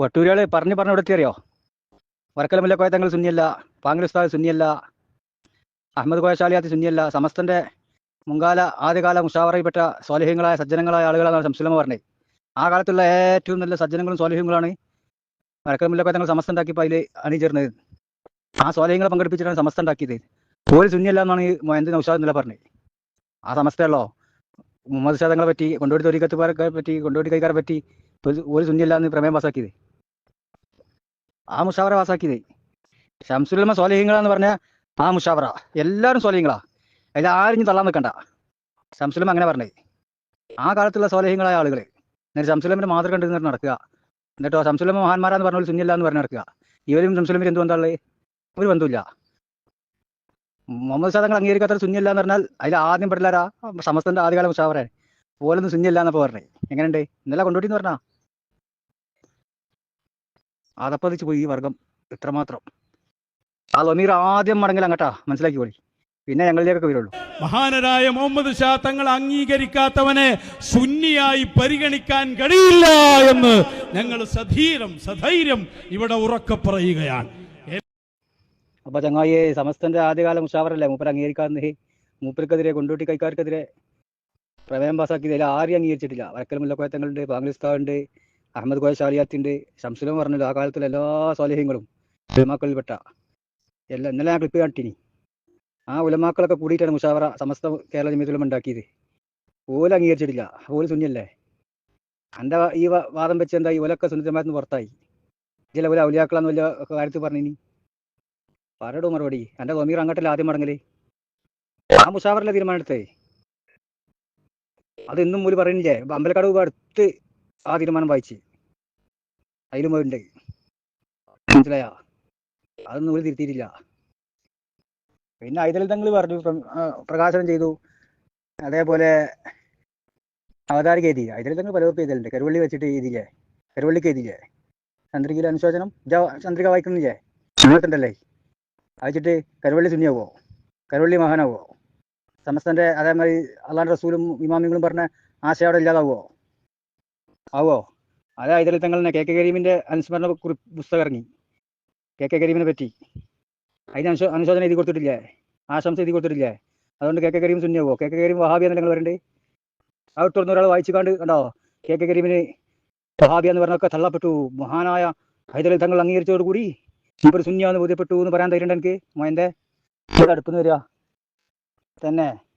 വട്ടൂരികൾ പറഞ്ഞു പറഞ്ഞു ഇവിടെ എത്തിയറിയോ വരക്കലമില്ല കോയ തങ്ങൾ സുന്നിയല്ല ഉസ്താദ് സുന്നിയല്ല അഹമ്മദ് കോയ ശാലിയാത്തി സുന്നിയല്ല സമസ്തന്റെ മുൻകാല ആദ്യകാല മുഷാവറയിൽപ്പെട്ട സ്വാലിഹ്യങ്ങളായ സജ്ജനങ്ങളായ ആളുകളാണ് സംസ്ലമ പറഞ്ഞത്. ആ കാലത്തുള്ള ഏറ്റവും നല്ല സജ്ജനങ്ങളും സ്വാലിഹ്യങ്ങളാണ് വരക്കലമില്ല കോയ തങ്ങൾ സമസ്ത ഉണ്ടാക്കിയപ്പോൾ അതിൽ അണിചേർന്നത്. ആ സ്വാലിഹ്യങ്ങളെ പങ്കെടുപ്പിച്ചിട്ടാണ് സമസ്ത ഉണ്ടാക്കിയത് ഒരു സുന്നിയല്ല എന്നാണ് എന്ത് നൗഷാദ് എന്നല്ല പറഞ്ഞത്. ആ സമസ്തയല്ലോ മുഹമ്മദ് ഷാദങ്ങളെ പറ്റി കൊണ്ടോടി തൊരിക്കത്തുകാരെ പറ്റി കൊണ്ടോടി കൈക്കാരെ പറ്റി ഒരു സുന്നിയല്ല എന്ന് പ്രമേയം പാസാക്കിയത്. ആ മുഷാവറ പാസ്സാക്കിയത്. ഷംസുലമ എന്ന് പറഞ്ഞ ആ മുഷാവറ. എല്ലാവരും സോലഹിങ്ങളാ അതിൽ ആരും തള്ളാൻ നിൽക്കണ്ട ഷംസുലമ അങ്ങനെ പറഞ്ഞത് ആ കാലത്തുള്ള സോലഹിങ്ങളായ ആളുകൾ എന്നിട്ട് ഷംസുലമിന്റെ മാതൃ കണ്ടു നിന്നിട്ട് നടക്കുക. എന്നിട്ടോ ഷംസുലമ മഹാന്മാരാന്ന് പറഞ്ഞ പോലെ സുന്നില്ല എന്ന് പറഞ്ഞ് നടക്കുക. ഇവരും ഷംസുലമിന് എന്ത് ബന്ധമുള്ളത് ഒരു ബന്ധമില്ല മുഹമ്മദ് സാദങ്ങൾ അംഗീകരിക്കാത്ത സുന്നില്ല എന്ന് പറഞ്ഞാൽ അതിൽ ആദ്യം പെടില്ലാരാ സമസ്തന്റെ ആദ്യകാല മുഷാവറ പോലൊന്നും സുന്നില്ല എന്നപ്പോ പറഞ്ഞേ. എങ്ങനെയുണ്ട്? ഇന്നലെ കൊണ്ടുപോയിട്ടെന്ന് പറഞ്ഞാ? അതപ്പതിച്ച് പോയി ഈ വർഗം ഇത്രമാത്രം. ആ ലൊമീർ ആദ്യം മടങ്ങിൽ അങ്ങട്ടാ മനസ്സിലാക്കി പോയി. പിന്നെ ഞങ്ങളിലേക്കൊക്കെ വരുള്ളൂ. മഹാനരായ മുഹമ്മദ് ഷാ തങ്ങൾ അംഗീകരിക്കാത്തവനെ സുന്നിയായി പരിഗണിക്കാൻ കഴിയില്ല എന്ന് ഞങ്ങൾ സധീരം സധൈര്യം ഇവിടെ ഉറക്ക പറയുകയാണ്. അപ്പൊ ചങ്ങായി സമസ്തന്റെ ആദ്യകാല മുഷാവറല്ലേ? മൂപ്പർ അംഗീകരിക്കാതെ മൂപ്പർക്കെതിരെ കൊണ്ടോട്ടി കൈക്കാർക്കെതിരെ പ്രമേയം പാസാക്കിയതിൽ ആരും അംഗീകരിച്ചിട്ടില്ല. വരക്കൽ മുല്ലക്കോയത്തങ്ങളുണ്ട് പാങ്കിസ്ഥാനുണ്ട് അഹമ്മദ് കോയ ഷാലിയാത്തുണ്ട് ശംസുലം പറഞ്ഞല്ലോ ആ കാലത്തുള്ള എല്ലാ സ്വാലേഹ്യങ്ങളും ഉലമാക്കളിൽപ്പെട്ട എല്ലാ ഇന്നലെ ഞാൻ ക്ലിപ്പ് കാണിട്ടിനി ആ ഉലമാക്കളൊക്കെ കൂടിയിട്ടാണ് മുഷാവറ സമസ്ത കേരള ജമീത്തുലം ഉണ്ടാക്കിയത്. ഓല അംഗീകരിച്ചിട്ടില്ല. പോലും സുന്നിയല്ലേ? എന്റെ ഈ വാദം വെച്ച് എന്താ ഈ ഓലൊക്കെ സുന്നിജമാത്തിന് പുറത്തായി. ചില ഓല ഔലിയാക്കളാന്ന് വലിയ കാര്യത്തിൽ പറഞ്ഞിനി. പറയടോ മറുപടി. എന്റെ തോമീർ അങ്ങോട്ടല്ലേ ആദ്യം മടങ്ങൽ ആ മുഷാവറല്ലേ തീരുമാനെടുത്തേ അത് ഇന്നും മൂലി പറയുന്നില്ലേ? അമ്പലക്കാട് അടുത്ത് ആ തീരുമാനം വായിച്ച്. അതിലും ഉണ്ട് മനസ്സിലായ? അതൊന്നും ഒരു തിരുത്തിയിട്ടില്ല. പിന്നെ ഐതൽ തങ്ങൾ പറഞ്ഞു പ്രകാശനം ചെയ്തു. അതേപോലെ അവതാരിക എഴുതി. ഐതൽ തങ്ങൾ പലവർക്ക് എഴുതലുണ്ട്. കരുവള്ളി വെച്ചിട്ട് എഴുതിയില്ലേ? കരുവള്ളിക്ക് എഴുതിയില്ലേ? ചന്ദ്രികയിലെ അനുശോചനം ചന്ദ്രിക വായിക്കുന്നില്ലേ അങ്ങനത്തുണ്ടല്ലേ വായിച്ചിട്ട് കരുവള്ളി സുന്നിയാവോ കരുവള്ളി മഹാനാവോ സമസ്തന്റെ അതേമാതിരി അള്ളാൻ റസൂലും ഇമാമിങ്ങളും പറഞ്ഞ ആശയം ഇല്ലാതാവോ ആവോ? അത് ഇതിൽ തങ്ങൾ കെ കെ കരീമിന്റെ അനുസ്മരണ കുറിപ്പ് പുസ്തകം ഇറങ്ങി കെ കെ കരീമിനെ പറ്റി. അതിന് അനുശോ അനുശോചന എഴുതി കൊടുത്തിട്ടില്ലേ? ആശംസ എഴുതി കൊടുത്തിട്ടില്ലേ? അതുകൊണ്ട് കെ കെ കരീം സുന്നിയാവോ? കെ കെ കരീം വഹാബി എന്ന് നിങ്ങൾ വരണ്ടേ? അവിടെ തുറന്ന ഒരാൾ വായിച്ചു കണ്ട്? കണ്ടോ കെ കെ കരീമിന് വഹാബി എന്ന് പറഞ്ഞൊക്കെ തള്ളപ്പെട്ടു. മഹാനായ ഹൈദരലി തങ്ങൾ അംഗീകരിച്ചതോടുകൂടി ഇവർ സുന്നിയാന്ന് ബോധ്യപ്പെട്ടു എന്ന് പറയാൻ തരുന്നുണ്ട് എനിക്ക് മോയന്റെ. അടുപ്പെന്ന് വരിക. തന്നെ.